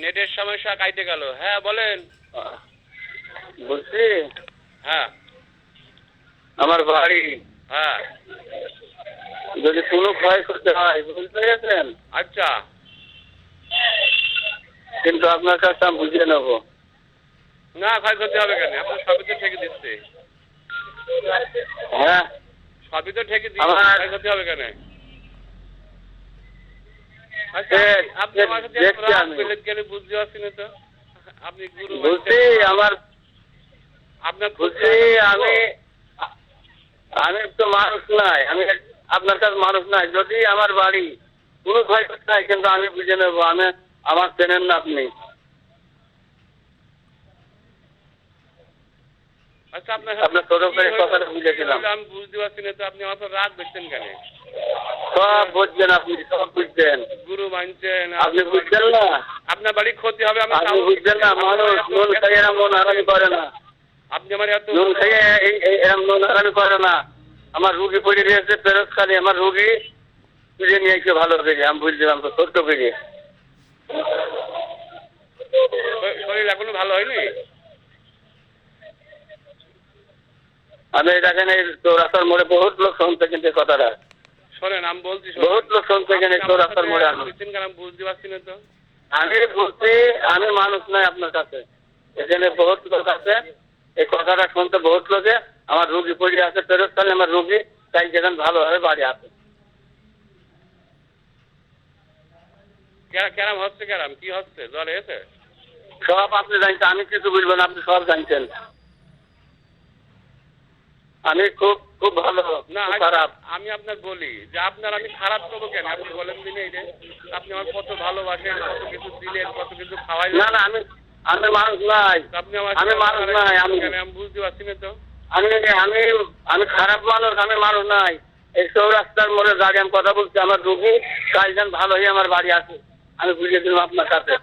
নেটের সমস্যা কাইতে গেল। হ্যাঁ বলেন। বলছি? হ্যাঁ। আমার বাড়ি। হ্যাঁ। যদি কোনো ক্ষয় করতে হয় বুঝতে পেরেছেন? আচ্ছা। কিন্তু আপনার কাছে আমি বুঝিয়ে নেব। না ক্ষয়ক্ষতি হবে কেন? আপনার সবই তো ঠেকে দিচ্ছে। হ্যাঁ। সবই তো ঠেকে দিচ্ছে। আমার- করতে হবে কেন? আপনি আমার সাথে আমি। বুঝতে পারছি না তো। আপনি গুরু বলছি আমার আপনার আমি আমি তো মানুষ নাই আমি আপনার কাছে মানুষ নাই। যদি আমার বাড়ি কোনো ক্ষয় করতে হয় কিন্তু আমি বুঝে নেব আমি আমার চেনেন না আপনি। আচ্ছা আপনার আপনার ছোট করে কথাটা বুঝেছিলাম। আমি বুঝতে পারছি না তো আপনি আমার রাগ করছেন কেন? সব বুঝছেন আপনি সব বুঝছেন। গুরু মানছেন আপনি বুঝছেন না? আপনার বাড়ি ক্ষতি হবে আমি আপনি বুঝছেন না? মানুষ নুন খাইয়ে এরা হারানি করে না। আপনি আমার এত নুন খাইয়ে এই- এই- এরা করে না। আমার রুগী পড়ে রয়েছে ফেরত খালি আমার রুগী তুলে নিয়ে এসে ভালো করে আমি বুঝলাম তো ছোট্ট করে। শরীর এখনও ভালো হয়নি? আমি দেখেন এই রাস্তার মোড়ে বহুত লোক শুনছে কিন্তু কথাটা। শোনেন আমি বলছি বহুত লোক শুনছে চৌরাস্তার মোড়ে আমি বুঝতে পারছি না তো। আমি বলছি আমি মানুষ নাই আপনার কাছে। এখানে বহুত লোক আছে। এই কথাটা শুনতে বহুত লোকে। আমার রুগী পড়ে আছে ফেরত খালি আমার রুগী। তাই যেখানে ভালোভাবে বাড়ি কেরাম হচ্ছে কেরাম? কি হচ্ছে? জ্বর এসে সব আপনি জানছেন আমি কিছু বলব না আপনি সব জানছেন। আমি খুব খুব ভালো না খারাপ। আমি আপনার বলি যে আপনার আমি খারাপ করব কেন? আপনি বলেন দিনে এই আপনি আমার কত ভালোবাসেন কত কিছু দিলেন কত কিছু খাওয়াই না না আমি আমি মানুষ নাই। আপনি আমার আমি মানুষ নাই, আমি- আমি বুঝতে পারছি না তো। আমি আমি আমি খারাপ মানুষ আমি মানুষ নাই। এই চৌরাস্তার মোড়ে দাঁড়িয়ে আমি কথা বলছি আমার রুগী কাল যেন ভালো হয়ে আমার বাড়ি আছে আমি বুঝিয়ে দিলাম আপনার কাছে।